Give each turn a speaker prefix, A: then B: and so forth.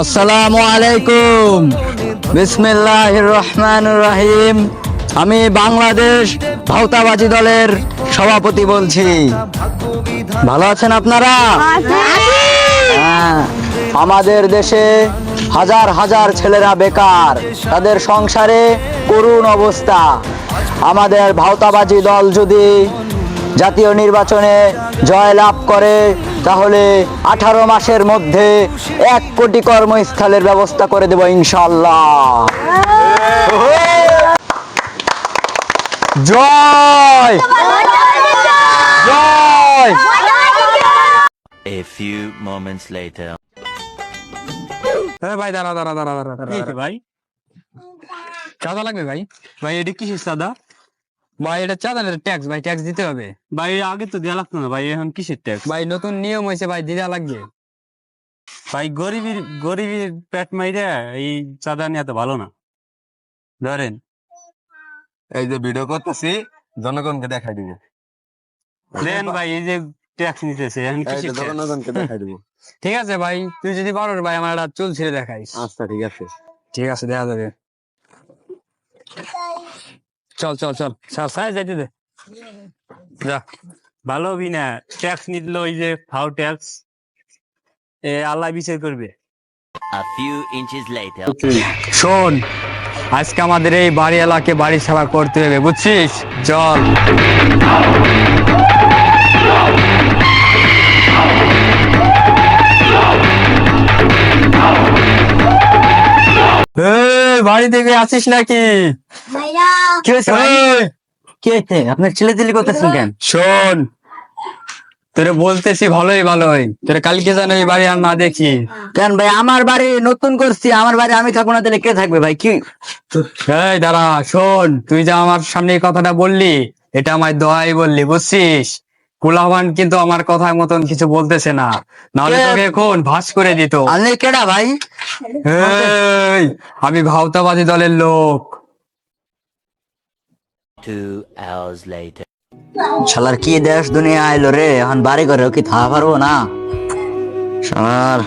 A: আসসালামু আলাইকুম। বিসমিল্লাহির রহমানির রহিম। আমি বাংলাদেশ ভাওতাবাজি দলের সভাপতি বলছি। ভালো আছেন আপনারা? হ্যাঁ, আমাদের দেশে হাজার হাজার ছেলেরা বেকার। তাদের সংসারে করুণ অবস্থা। আমাদের ভাওতাবাজি দল যদি জাতীয় নির্বাচনে জয়লাভ করে তাহলে আঠারো মাসের মধ্যে এক কোটি কর্মস্থলের ব্যবস্থা করে দেব ইনশাল্লাহ জয়! জয়!
B: A few moments later.
C: হ্যাঁ ভাই দাঁড়া দাঁড়া দাঁড়া দাঁড়া
D: ভাই?
C: চাঁদা লাগবে ভাই?
D: ভাই এটা কিসের সাদা
C: ভাই এটা চাঁদা না ট্যাক্স ভাই ট্যাক্স দিতে হবে।
D: ভাই আগে তো দেওয়া লাগতো না ভাই এখন কিসের ট্যাক্স
C: ভাই নতুন নিয়ম হয়েছে ভাই দিদা লাগবে।
D: ভাই গরিবের গরিবের পেট মাইরে এই চাঁদা নেওয়া তো ভালো না। ধরেন।
E: এই যে ভিডিও করতেছি জনগণকে দেখাই দিব।
D: দেন ভাই এই যে ট্যাক্স নিতেছে এখন কিসের
E: জনগণকে দেখাই দিব।
C: ঠিক আছে ভাই তুই যদি পারো ভাই আমার একটা চুল ছিঁড়ে দেখাইস।
E: আচ্ছা ঠিক আছে।
C: ঠিক আছে দেখা যাবে। চল চল চল। সাই যাইতে দে।
D: যা। ভালো হবি না ট্যাক্স নিল ওই যে ফাউ ট্যাক্স এ আল্লাহ বিচার করবে.
C: শোন আজকে আমাদের এই বাড়ি এলাকে বাড়ি সেবা করতে হবে বুঝছিস? চল। বাড়ি থেকে আসিস নাকি?
A: কি হয়েছে ভাই? কি হয়েছে আপনার ছেলে দিলি করতেছেন কেন?
C: শোন তোরে বলতেছি ভালোই ভালোই। তোরে কালকে যেন এই বাড়ি আর না দেখি।
A: কেন ভাই আমার বাড়ি নতুন করছি আমার বাড়ি আমি থাকব না তাহলে কে থাকবে ভাই? কি?
C: এই দাঁড়া শোন তুই যে আমার সামনে এই কথাটা বললি এটা আমায় দোয়াই বললি বুঝছিস? কুলাবান কিন্তু আমার কথার মতন কিছু বলতেছে না। নাহলে তোকে এখন ভাস করে দিত।
A: আপনি কেডা ভাই?
C: আমি ভাওতাবাদী দলের লোক।
A: শালার কি দেশ দুনিয়া আইলো রে? এখন বাড়ি করে কি থাকা পারব না? শালার।